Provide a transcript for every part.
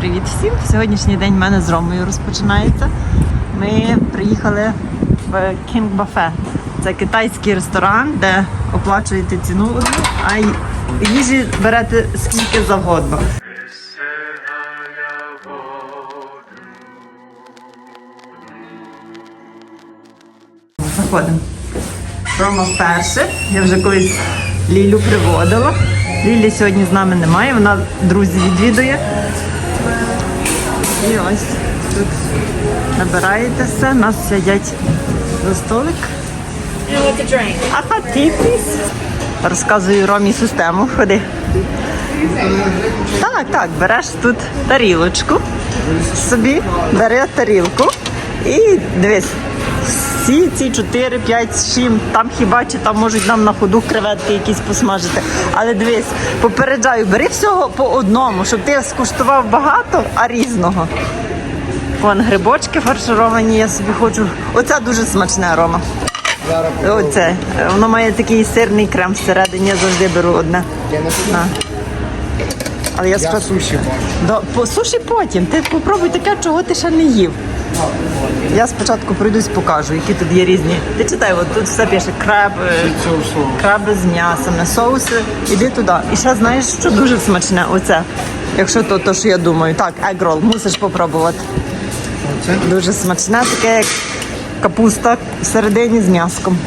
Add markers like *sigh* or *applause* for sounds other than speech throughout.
Привіт всім! Сьогоднішній день в мене з Ромою розпочинається. Ми приїхали в King Buffet. Це китайський ресторан, де оплачуєте ціну а їжі берете скільки завгодно. Заходимо. Рома вперше. Я вже колись Лілю приводила. Лілі сьогодні з нами немає, вона друзі відвідує. І ось тут набираєтеся, нас сидять за столик. А хаті. Розказую Ромі систему. Ходи. Так, так, береш тут тарілочку, собі бери тарілку і дивись. Всі ці 4, 5, 7, там хіба чи там можуть нам на ходу креветки якісь посмажити. Але дивись, попереджаю, бери всього по одному, щоб ти скуштував багато, а різного. Вон грибочки фаршировані, я собі хочу. Оце дуже смачне арома. Оце. Воно має такий сирний крем всередині, я завжди беру одне. На. Але я Я суші бачу. По суші потім. Ти попробуй таке, чого ти ще не їв. Я спочатку пройдусь, покажу, які тут є різні. Ти читай, от тут все пише краб, е, краби з м'ясом, соуси. Іди туди. І ще знаєш, що дуже смачне оце. Якщо то, то що я думаю. Так, егрол, мусиш попробувати. Оце Дуже смачне, таке як капуста всередині з м'яском.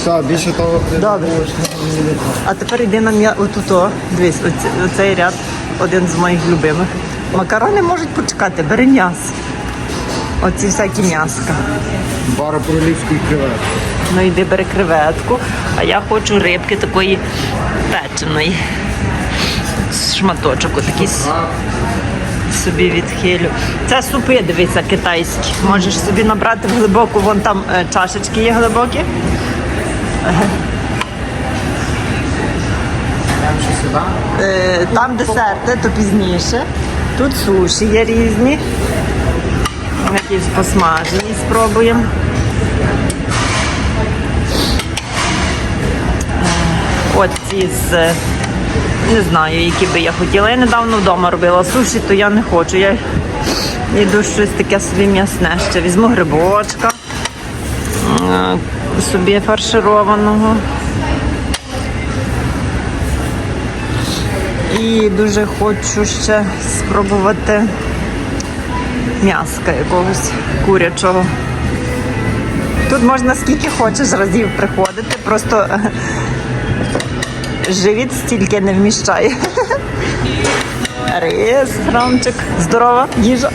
все, більше того Добре. А тепер йди на м'я... отуто. Дивись, оцей ряд один з моїх любимих. Макарони можуть почекати, бери м'ясо. Оці всякі м'яска. Бара королівської креветки. Ну йди бери креветку, а я хочу рибки такої печеної. Шматочок отакий собі відхилю. Це супи, дивися, китайські. Можеш собі набрати в глибоку, вон там е, чашечки є глибокі. Е, Там десерти, то пізніше. Тут суші є різні. Якісь посмажені спробуємо. Е, От ці з не знаю, які би я хотіла. Я недавно вдома робила суші, то я не хочу. Я йду щось таке собі м'ясне. Ще візьму грибочка е, собі фаршированого. І дуже хочу ще спробувати м'яска якогось курячого. Тут можна скільки хочеш разів приходити, просто е, живіт стільки не вміщає. *laughs* Рис, ромчик, здорова їжа.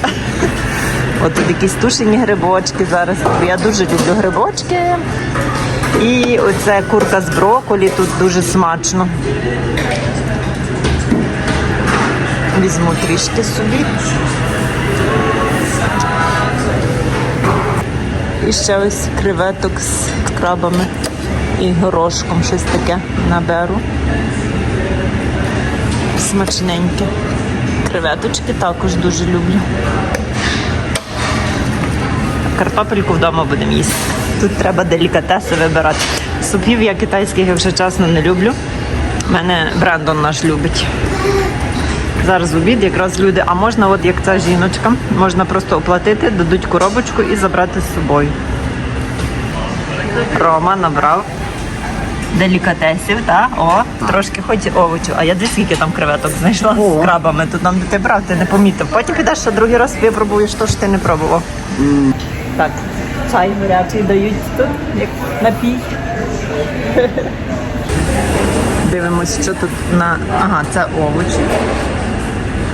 От тут якісь тушені грибочки зараз. Я дуже люблю грибочки. І оце курка з броколі тут дуже смачно. Візьму трішки собі. І ще ось креветок з крабами і горошком, щось таке наберу. Смачненьке. Креветочки також дуже люблю. Картопельку вдома будемо їсти. Тут треба делікатеси вибирати. Супів я китайських, якщо чесно, не люблю. Мене Брендон наш любить. Зараз обід якраз люди, а можна, от як ця жіночка, можна просто оплатити, дадуть коробочку і забрати з собою. Рома набрав делікатесів, так? О, трошки хоч овочу. А я десь скільки там креветок знайшла з крабами. Тут нам ти брав, ти не помітив. Потім підеш ще другий раз випробуєш то, що ти не пробував. Так, чай гарячий дають тут, як напій. *laughs* Дивимось, що тут на. Ага, це овочі.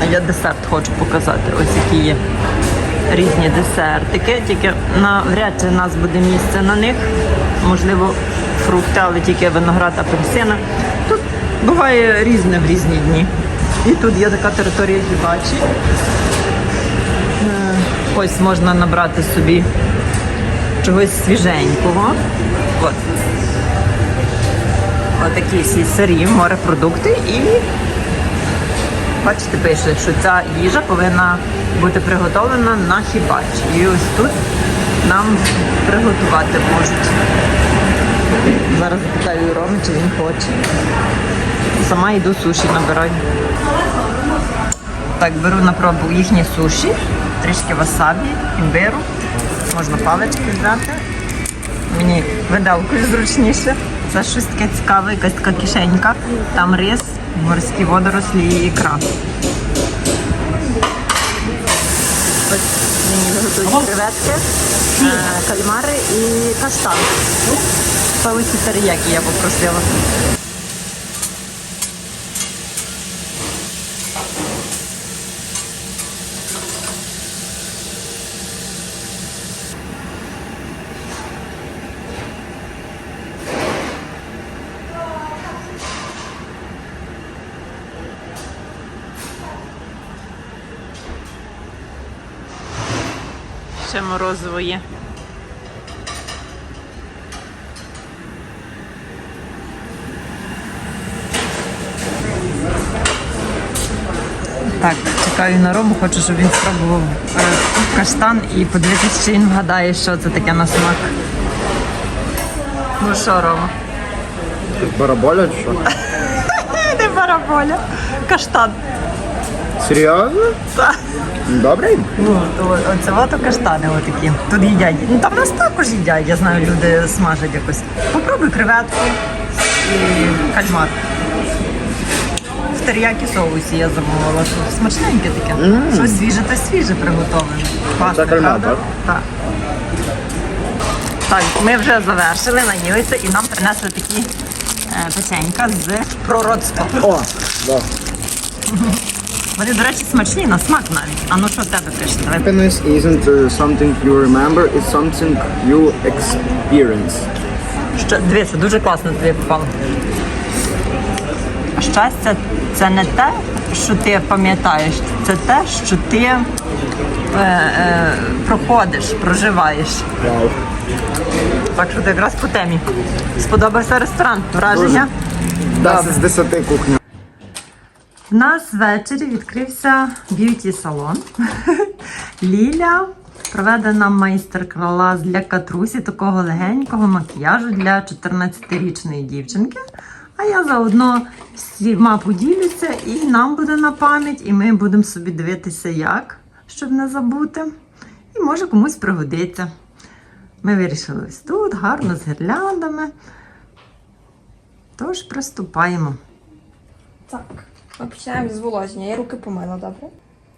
А я десерт хочу показати. Ось які є різні десертики. Тільки навряд чи в нас буде місце на них. Можливо, фрукти, але тільки виноград, апельсина. Тут буває різне в різні дні. І тут є така територія хібачі. Е, Ось можна набрати собі чогось свіженького. От. Отакі сирі морепродукти і бачите, пише, що ця їжа повинна бути приготовлена на хібачі. І ось тут нам приготувати можуть. Зараз запитаю Роми, чи він хоче. Сама йду суші набираю. Так, беру на пробу їхні суші, трішки васабі, імбиру. Можна палички взяти. Мені виделкою зручніше. Це щось таке цікаве, якась така кишенька. Там рис, морські водорослі і ікра. Ось мені готують креветки, е, кальмари і каштан. Соусі теріякі я попросила. Ще морозиво є. Так, чекаю на Рому, хочу, щоб він спробував е, каштан і подивитися, чи він вгадає, що це таке на смак. Ну що, Рома? Бараболя чи що? *laughs* Не бараболя. Каштан. Серйозно? Так. Добрий? Ну, то, оце ото каштани отакі. Тут їдять. Ну там нас також їдять, я знаю, люди смажать якось. Попробуй креветку і кальмар. В теріякі соусі я замовила. Смачненьке таке. Щось свіже та свіже приготовлене. Класно, Це кальмар, правда? Так. Так, ми вже завершили, наїлися і нам принесли такі е, печенька з пророцтва. О, да. Вони, до речі, смачні на смак навіть. А ну що в тебе пише? Давай Happiness isn't uh, something you remember, it's something you experience. Що, дивися, дуже класно тобі попало. Щастя це не те, що ти пам'ятаєш, це те, що ти е, е, проходиш, проживаєш. Вау. Так що ти якраз по темі. Сподобався ресторан, враження? 10 з 10 кухня. У нас ввечері відкрився б'юті салон. *laughs* Ліля проведе нам майстер-клас для катрусі, такого легенького макіяжу для 14-річної дівчинки. А я заодно всіма поділюся і нам буде на пам'ять, і ми будемо собі дивитися, як, щоб не забути. І може комусь пригодиться. Ми вирішили ось тут, гарно з гірляндами. Тож приступаємо. Так, ми починаємо з зволоження. Я руки помила, добре?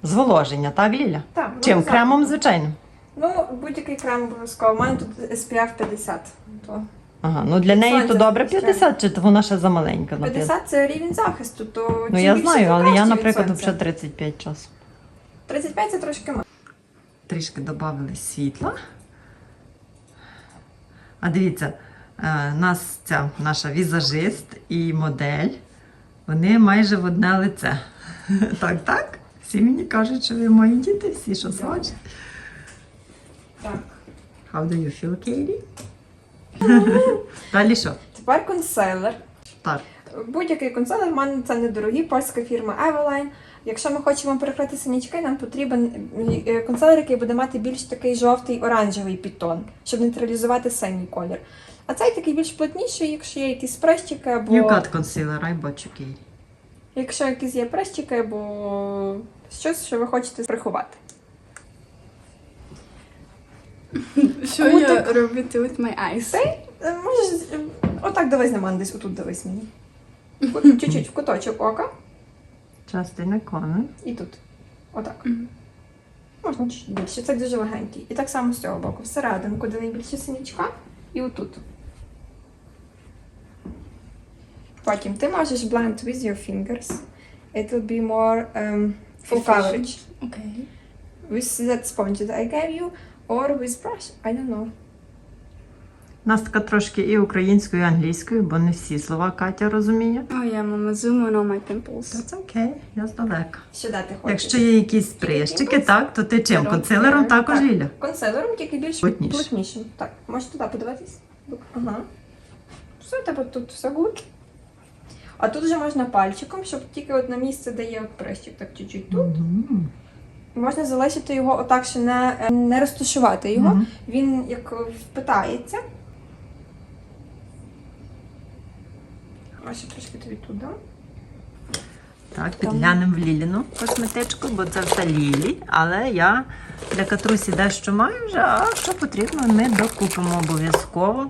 Зволоження, так, Ліля? Так, ну, Чим? так. Кремом звичайним. Ну, будь-який крем обов'язково. У мене тут SPF 50. То Ага, ну для неї то Сонце добре захищає. 50, чи то вона ще замаленька на 50? 50 це рівень захисту, то Ну чим я більше, знаю, тим але краще я, від наприклад, сонця. вже 35 часу. 35 це трошки мало. Трішки додали світла. А дивіться, е, нас ця наша візажист і модель, вони майже в одне лице. *laughs* Так, так? Всі мені кажуть, що ви мої діти, всі що бачать. Так. How do you feel, Katie? *laughs* Далі що? Тепер консилер. Так. Будь-який консилер, в мене це недорогий, польська фірма Eveline. Якщо ми хочемо перекрити синячки, нам потрібен е, консилер, який буде мати більш такий жовтий оранжевий підтон, щоб нейтралізувати синій колір. А цей такий більш плотніший, якщо є якісь прищики або. You got concealer, I bought you, Katie. Якщо якісь є прищики або щось, що ви хочете приховати. *laughs* Що я робити with my eyes? Ти е, можеш е, отак дивись на мене, десь отут дивись мені. *laughs* Чуть-чуть в куточок ока a corner. і тут. Отак. Можна чуть більше, це дуже легенький. І так само з цього боку. Всерединку, де найбільше синячка, і отут. Потім ти можеш blend with your fingers. It will be more um, full coverage. Окей. With that sponge that I gave you, or with brush. I don't know. У нас така трошки і українською, і англійською, бо не всі слова Катя розуміє. Oh yeah, mama, zoom in on my pimples. Це окей, я здалека. Що дати хочеш? Якщо є якісь прищики, так, то ти чим? Консилером також Так. Ліля? Консилером, тільки більш Плотніше. плотнішим. Так, можеш туди подивитись. Ага. Все, тебе тут все гуд. А тут вже можна пальчиком, щоб тільки от на місце, де є от прищик, так чуть-чуть тут. Можна залишити його отак, що не, е, не розташувати його. Мгм. Він як впитається. Ось трошки тобі туди. Так, підглянемо в Ліліну косметичку, бо це все Лілі. Але я для Катрусі дещо маю вже, а що потрібно, ми докупимо обов'язково.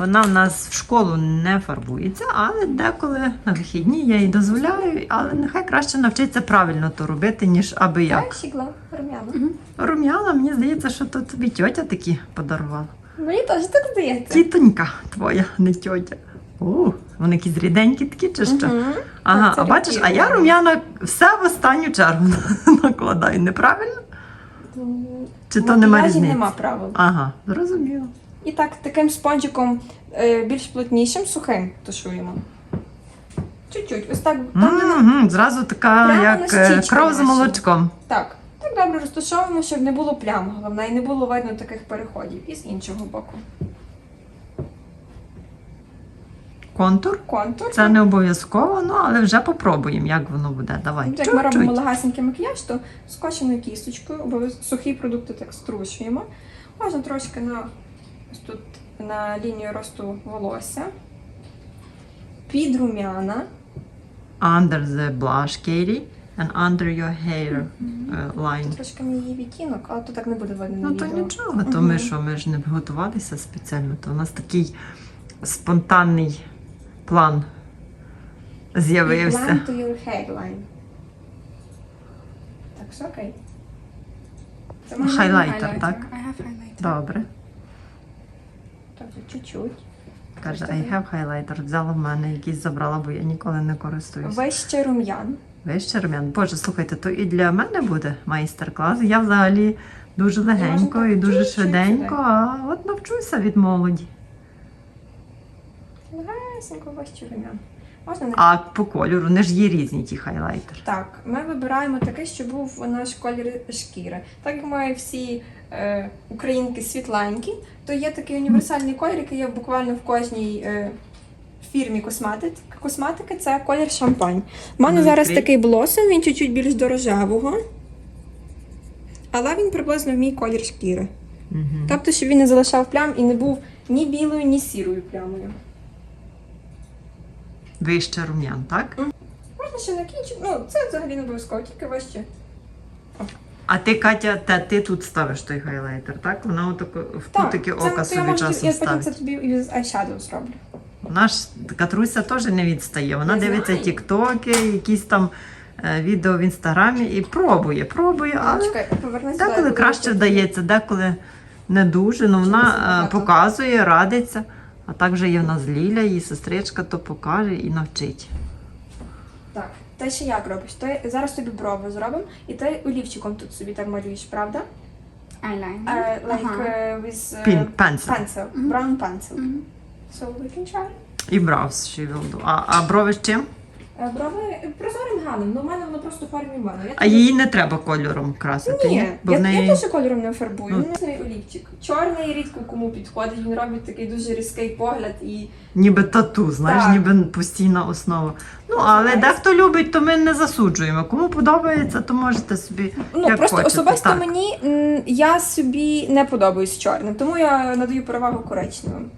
Вона в нас в школу не фарбується, але деколи на вихідні я їй дозволяю, але нехай краще навчиться правильно то робити, ніж аби як. Щігла, рум'яна. Рум'яна, мені здається, що то тобі тьотя такі подарувала. Мені теж так здається. Тітонька твоя, не тьотя. О, вони якісь ріденькі такі чи що? Мгм. Ага, а бачиш, а я рум'яна. все в останню чергу *laughs* накладаю, неправильно? Чи то нема макіяжі різниці? нема правил. Ага, зрозуміло. І так, таким спонжиком е, більш плотнішим, сухим тушуємо. Чуть-чуть. Ось так. Там, де нам- Угу, зразу така, Прямо як на е, щічку кров з нашу. молочком. Так. Так добре розташовуємо, щоб не було плям, головне, і не було видно таких переходів. І з іншого боку. Контур. Контур. Це не обов'язково, ну але вже попробуємо, як воно буде. Давай. Як ми робимо Чуть-чуть. легасенький макіяж, то скошеною кісточкою, обов'яз- сухі продукти так струшуємо. Можна трошки на ось тут на лінію росту волосся. Під рум'яна. Under the blush, Katie, and under your hair е, line. Трошки мій її відтінок, але то так не буде видно Ну то відео. нічого, то ми що, ми ж не готувалися спеціально, то у нас такий спонтанний план з'явився. blend to your hairline. Так, все окей. Це можна Хайлайтер, так? I have highlighter. Добре. Чуть-чуть. Каже, I have highlighter. Взяла в мене якийсь забрала, бо я ніколи не користуюся. Вище рум'ян. Вище рум'ян. Боже, слухайте, то і для мене буде майстер-клас. Я взагалі дуже легенько і дуже швиденько, а от навчуся від молоді. Легесенько вище рум'ян. Можна не А по кольору, не ж є різні ті хайлайтери. Так, ми вибираємо такий, щоб був наш колір шкіри. Так як ми всі е, українки світленькі, то є такий універсальний колір, який є буквально в кожній е, фірмі косметики. Косметики це колір шампань. У мене Ну, зараз відкрий. такий блосом, він чуть-чуть більш дорожавого. Але він приблизно в мій колір шкіри. Угу. Тобто, щоб він не залишав плям і не був ні білою, ні сірою плямою. Вище рум'ян, так? Можна ще накінчити. Ну, це взагалі не обов'язково, тільки вище. А ти, Катя, та ти тут ставиш той хайлайтер, так? Вона отако в кутики це- ока я собі можу, часом я потім це ставить. тобі із eyeshadow зроблю. Наш Катруся теж не відстає. Вона Я дивиться знаю. тіктоки, якісь там е, відео в інстаграмі і пробує, пробує, але Чекай, деколи краще вдається, деколи не дуже. Ну вона е, показує, радиться. А також є в нас Ліля, її сестричка, то покаже і навчить. Так, ти ще як робиш? Ти зараз тобі брови зробимо, і ти олівчиком тут собі так малюєш, правда? Eyeliner. Uh, like Ага. uh, with uh, Pin, pencil. pencil, brown pencil. So we can try. І бравс ще will do. А, а брови з чим? Е, Брови прозорим ганом, але в мене воно просто в формі мене. Я А її не треба кольором красити. Ні, Бо я, в неї... я теж кольором не фарбую. Ну. Ну. Це олівчик. Чорний рідко кому підходить, він робить такий дуже різкий погляд і Ніби тату, знаєш, Так. ніби постійна основа. Ну, але дехто любить, то ми не засуджуємо. Кому подобається, то можете собі. Ну, як просто хочете, особисто так. мені м, я собі не подобаюсь чорним, тому я надаю перевагу коричневим.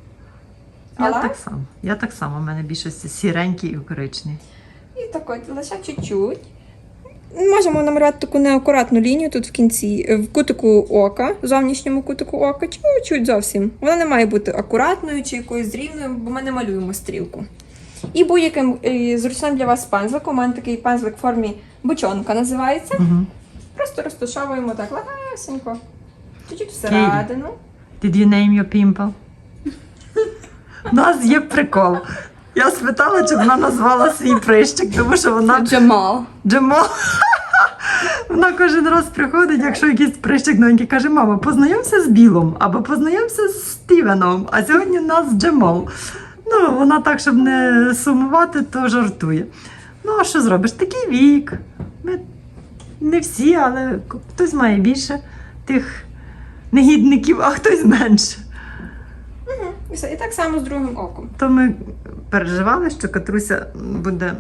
Я Але так само. Я так само. У мене більшості сіренький і коричний. І так от, лише чуть-чуть. Можемо намалювати таку неакуратну лінію тут в кінці, е, в кутику ока, зовнішньому кутику ока, чуть-чуть зовсім. Вона не має бути акуратною чи якоюсь рівною, бо ми не малюємо стрілку. І будь-яким е, зручним для вас пензликом, у мене такий пензлик в формі бочонка називається. Угу. Просто розташовуємо так легесенько. Чуть-чуть всередину. Did you name your pimple? У нас є прикол. Я спитала, чи вона назвала свій прищик, тому що вона Джамал. Джемал. Вона кожен раз приходить, якщо якийсь прищик новенький, каже, мама, познайомся з Білом або познайомся з Стівеном, а сьогодні в нас Джемал. Ну, вона так, щоб не сумувати, то жартує. Ну, а що зробиш? Такий вік. Ми не всі, але хтось має більше тих негідників, а хтось менше. Все. І так само з другим оком. То ми переживали, що Катруся буде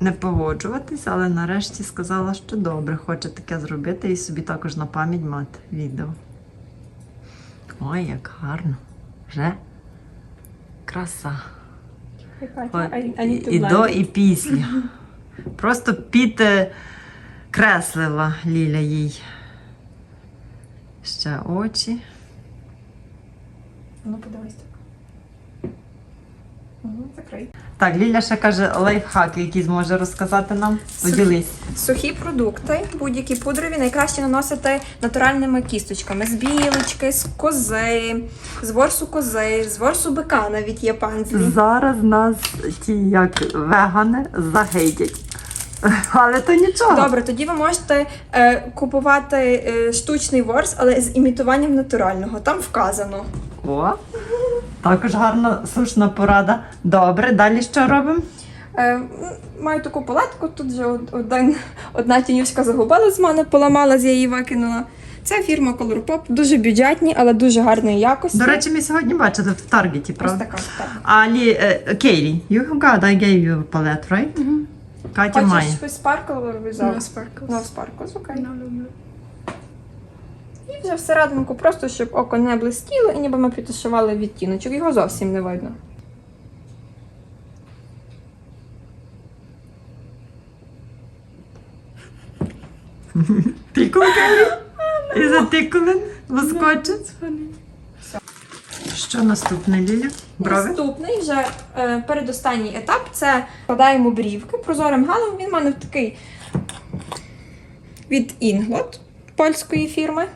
не погоджуватись, але нарешті сказала, що добре, хоче таке зробити і собі також на пам'ять мати відео. Ой, як гарно. Вже краса. От, і до, і після. Просто підкреслила Ліля їй. Ще очі. Ну, подивись так. Угу, закрий. Так, Ліля ще каже лайфхаки, які зможе розказати нам. Поділись. Сухі продукти, будь-які пудрові, найкраще наносити натуральними кісточками з білочки, з кози, з ворсу кози, з ворсу бика навіть є панзлі. Зараз нас ті як вегани загидять. *laughs* Але то нічого. Добре, тоді ви можете е, купувати е, штучний ворс, але з імітуванням натурального. Там вказано. О, також гарна сушна порада. Добре, далі що робимо? Е, маю таку палетку, тут вже один, одна тінюшка загубила з мене, поламала, я її викинула. Це фірма Colourpop, дуже бюджетні, але дуже гарної якості. До речі, ми сьогодні бачили в Таргеті, Ось правда? така. Так. А е, Кейлі, you got, I gave you a palette, right? Катя має. Хочеш щось Sparkle No sparkles. No Sparkles, окей. No, no, no. І вже всерединку, просто щоб око не блистіло, і ніби ми підташували відтіночок. Його зовсім не видно. Тикули, Кейлі? *laughs* І затикули, воскочить. It's. Що наступне, Ліля? Брови? Наступний вже е, передостанній етап це вкладаємо брівки прозорим галом. Він в мене такий від Inglot польської фірми.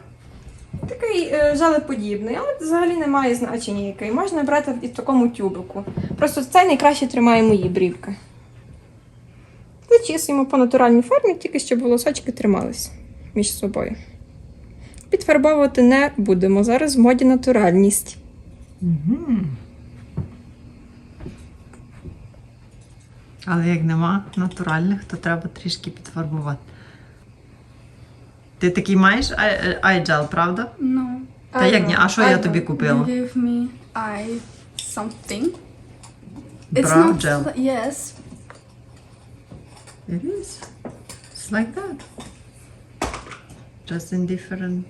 Такий е, жалеподібний, але взагалі не має значення який. Можна брати і в такому тюбику. Просто цей найкраще тримає мої брівки. Зачісуємо по натуральній формі, тільки щоб волосочки тримались між собою. Підфарбовувати не будемо. Зараз в моді натуральність. Але як нема натуральних, то треба трішки підфарбувати. Ти такий маєш ай- айджел, правда? No. Та як ні? А що я Айджел. тобі You купила? gave me I something. It's Brow not gel. yes. It is. It's like that. Just in different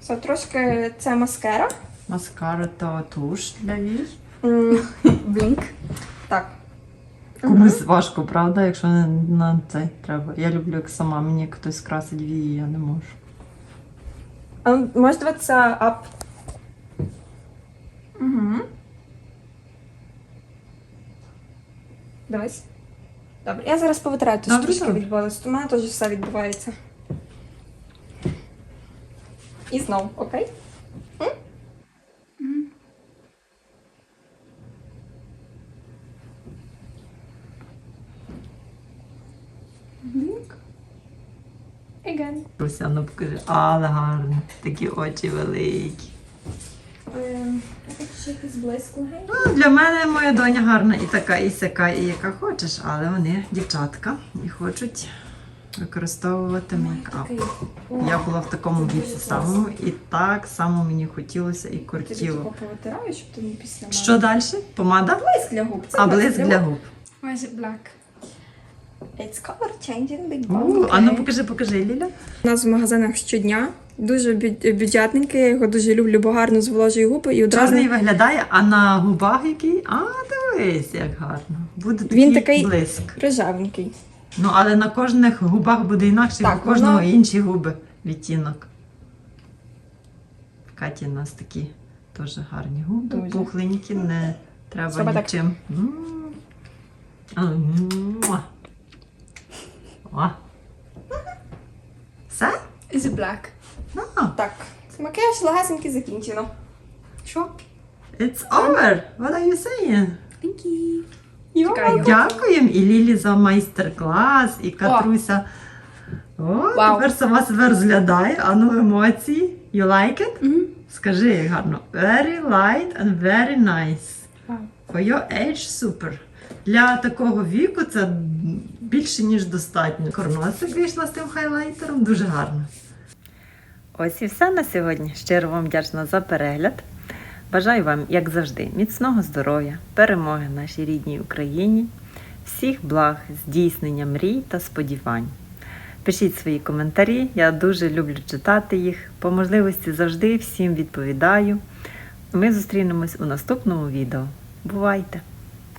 Це трошки це маскара. маскара та туш для вій. Blink. *laughs* Так. Комусь важко, правда, якщо не на це треба. Я люблю, як сама мені хтось красить вії, я не можу. А можеш дивитися ап. Угу. Дивись. Добре, я зараз повитираю тут Добре, трішки добре. У мене теж все відбувається. І знов, окей? Again. Руся, ну покажи, але гарно. Такі очі великі. Ем. Ну, для мене моя доня гарна і така, і сяка, і яка хочеш, але вони дівчатка і хочуть використовувати мейкап. Я була в такому віці самому, і так само мені хотілося і кортіло. тако повитираю, щоб ти не після мене. Що далі? Помада? Блиск для губ. А блиск для губ. It black? It's color changing big У, bang. А ну покажи, покажи, Ліля. У нас в магазинах щодня. Дуже бю- бюджетненький, я його дуже люблю, бо гарно зволожує губи і одразу Чорний виглядає, а на губах який? А, дивись, як гарно. Буде такий, Він такий- блиск. рожевенький. Ну, але на кожних губах буде інакше, Так, у кожного воно- інші губи відтінок. В Каті у нас такі теж гарні губи, Дуже. пухленькі, не треба так. нічим. М. А, муа. О. Все? Is it black? Ну, Так, макіяж легесенький закінчено. Що? it's over. What are you saying? Thank you. Чекаю. Дякуємо і Лілі за майстер-клас, і Катруся. О, Вау. тепер сама себе розглядає. А ну емоції. You like it? Mhm. Скажи гарно. Very light and very nice. Вау. For your age super. Для такого віку це більше, ніж достатньо. Корносик вийшла з тим хайлайтером, дуже гарно. Ось і все на сьогодні. Щиро вам вдячна за перегляд. Бажаю вам, як завжди, міцного здоров'я, перемоги нашій рідній Україні, всіх благ, здійснення мрій та сподівань. Пишіть свої коментарі, я дуже люблю читати їх. По можливості завжди всім відповідаю. Ми зустрінемось у наступному відео. Бувайте!